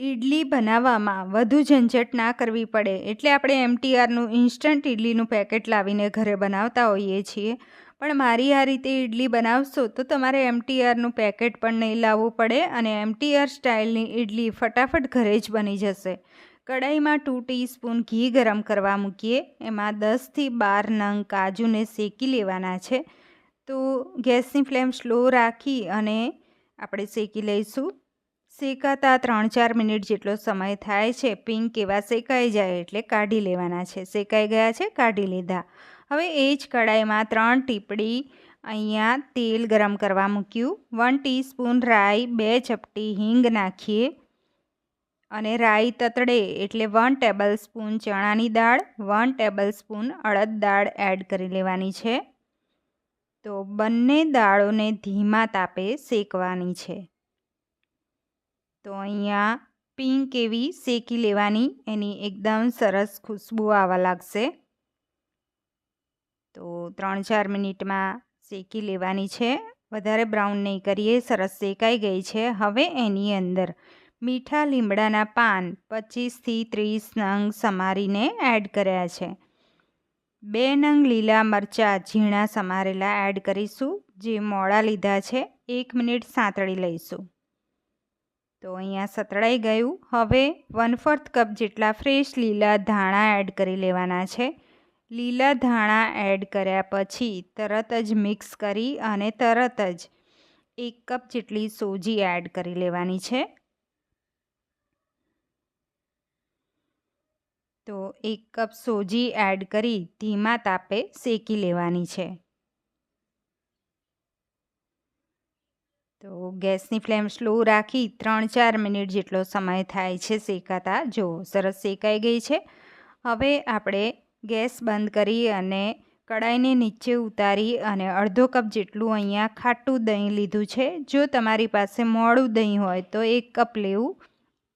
ઇડલી બનાવવામાં વધુ ઝંઝટ ના કરવી પડે એટલે આપણે એમટીઆરનું ઇન્સ્ટન્ટ ઇડલીનું પેકેટ લાવીને ઘરે બનાવતા હોઈએ છીએ. પણ મારી આ રીતે ઇડલી બનાવશો તો તમારે એમટીઆરનું પેકેટ પણ નહીં લાવવું પડે અને એમટીઆર સ્ટાઇલની ઇડલી ફટાફટ ઘરે જ બની જશે. કડાઈમાં ટુ ટીસ્પૂન ઘી ગરમ કરવા મૂકીએ. એમાં દસથી બાર નંગ કાજુને શેકી લેવાના છે. તો ગેસની ફ્લેમ સ્લો રાખી અને આપણે શેકી લઈશું. શેકાતા ત્રણ ચાર મિનિટ જેટલો સમય થાય છે, પિંક એવા શેકાઈ જાય એટલે કાઢી લેવાના છે. શેકાઈ ગયા છે, કાઢી લીધા. હવે એ જ કડાઈમાં ત્રણ ટીપડી અહીંયા તેલ ગરમ કરવા મૂક્યું. વન ટીસ્પૂન રાઈ, બે ચપટી હિંગ નાખીએ અને રાઈ તતડે એટલે વન ટેબલ સ્પૂન ચણાની દાળ, વન ટેબલ સ્પૂન અડદ દાળ એડ કરી લેવાની છે. તો બંને દાળોને ધીમા તાપે શેકવાની છે. તો અહીંયા પિંક એવી શેકી લેવાની, એની એકદમ સરસ ખુશ્બુ આવવા લાગશે. તો ત્રણ ચાર મિનિટમાં શેકી લેવાની છે. વધારે બ્રાઉન નહીં કરીએ, સરસ શેકાઈ ગઈ છે. હવે એની અંદર મીઠા લીમડાના પાન પચીસથી ત્રીસ નંગ સમારીને એડ કર્યા છે. બે નંગ લીલા મરચાં ઝીણા સમારેલા એડ કરીશું, જે મોડા લીધા છે, એક મિનિટ સાંતળી લઈશું. તો અહીંયા સતળાઈ ગયું. હવે વન ફોર્થ કપ જેટલા ફ્રેશ લીલા ધાણા એડ કરી લેવાના છે. લીલા ધાણા એડ કર્યા પછી તરત જ મિક્સ કરી અને તરત જ એક કપ જેટલી સોજી એડ કરી લેવાની છે. તો એક કપ સોજી એડ કરી ધીમા તાપે શેકી લેવાની છે. તો ગેસની ફ્લેમ સ્લો રાખી ત્રણ ચાર મિનિટ જેટલો સમય થાય છે શેકાતા. જો સરસ શેકાઈ ગઈ છે, હવે આપણે ગેસ બંધ કરી અને કડાઈને નીચે ઉતારી અને અડધો કપ જેટલું અહીંયા ખાટું દહીં લીધું છે. જો તમારી પાસે મોડું દહીં હોય તો એક કપ લેવું.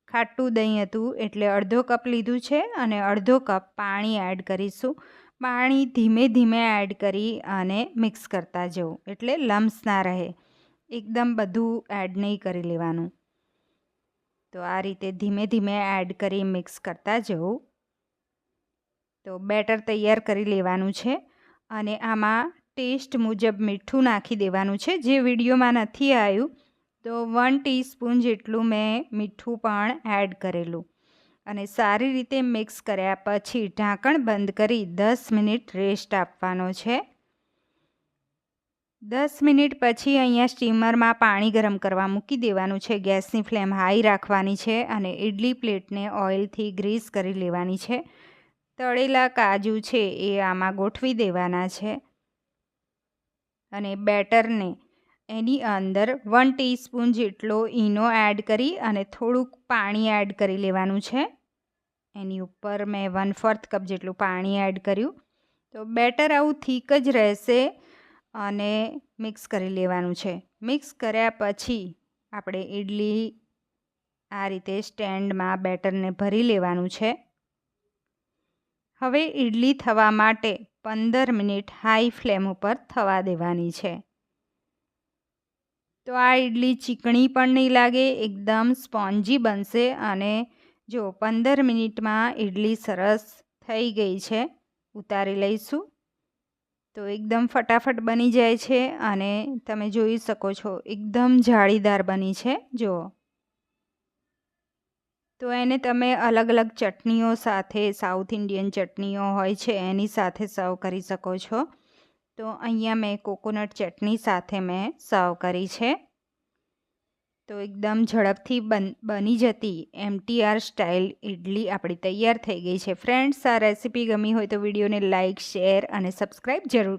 ખાટું દહીં હતું એટલે અડધો કપ લીધું છે અને અડધો કપ પાણી એડ કરીશું. પાણી ધીમે ધીમે એડ કરી અને મિક્સ કરતા જવું એટલે લમ્સ ના રહે. એકદમ બધું એડ નહીં કરી લેવાનું. તો આ રીતે ધીમે ધીમે એડ કરી મિક્સ કરતા જવું. તો બેટર તૈયાર કરી લેવાનું છે અને આમાં ટેસ્ટ મુજબ મીઠું નાખી દેવાનું છે. જે વિડીયોમાં નથી આવ્યું, તો વન ટીસ્પૂન જેટલું મેં મીઠું પણ એડ કરેલું. અને સારી રીતે મિક્સ કર્યા પછી ઢાંકણ બંધ કરી દસ મિનિટ રેસ્ટ આપવાનો છે. દસ મિનિટ પછી અહીંયા સ્ટીમરમાં પાણી ગરમ કરવા મૂકી દેવાનું છે. ગેસની ફ્લેમ હાઈ રાખવાની છે અને ઇડલી પ્લેટને ઓઇલથી ગ્રીસ કરી લેવાની છે. તળેલા કાજુ છે એ આમાં ગોઠવી દેવાના છે. અને બેટરને એની અંદર વન ટીસ્પૂન જેટલો ઈનો એડ કરી અને થોડુંક પાણી એડ કરી લેવાનું છે. એની ઉપર મેં વન ફોર્થ કપ જેટલું પાણી એડ કર્યું. તો બેટર આવું થીક જ રહેશે. અને મિક્સ કરી લેવાનું છે. મિક્સ કર્યા પછી આપણે ઇડલી આ રીતે સ્ટેન્ડમાં બેટરને ભરી લેવાનું છે. હવે ઇડલી થવા માટે પંદર મિનિટ હાઈ ફ્લેમ ઉપર થવા દેવાની છે. તો આ ઇડલી ચીકણી પણ નહીં લાગે, એકદમ સ્પોન્જી બનશે અને જો પંદર મિનિટમાં ઇડલી સરસ થઈ ગઈ છે, ઉતારી લઈશું. તો એકદમ ફટાફટ બની જાય છે અને તમે જોઈ શકો છો, એકદમ જાળીદાર બની છે, જુઓ. તો એને તમે અલગ અલગ ચટણીઓ સાથે, સાઉથ ઇન્ડિયન ચટણીઓ હોય છે, એની સાથે સર્વ કરી શકો છો. તો અહીંયા મેં કોકોનટ ચટણી સાથે મેં સર્વ કરી છે. તો એકદમ ઝડપથી બન, બની જતી એમટીઆર સ્ટાઇલ ઇડલી આપણી તૈયાર થઈ ગઈ છે. ફ્રેન્ડ્સ આ રેસીપી ગમી હોય તો વિડીયોને લાઇક શેર અને સબસ્ક્રાઈબ જરૂર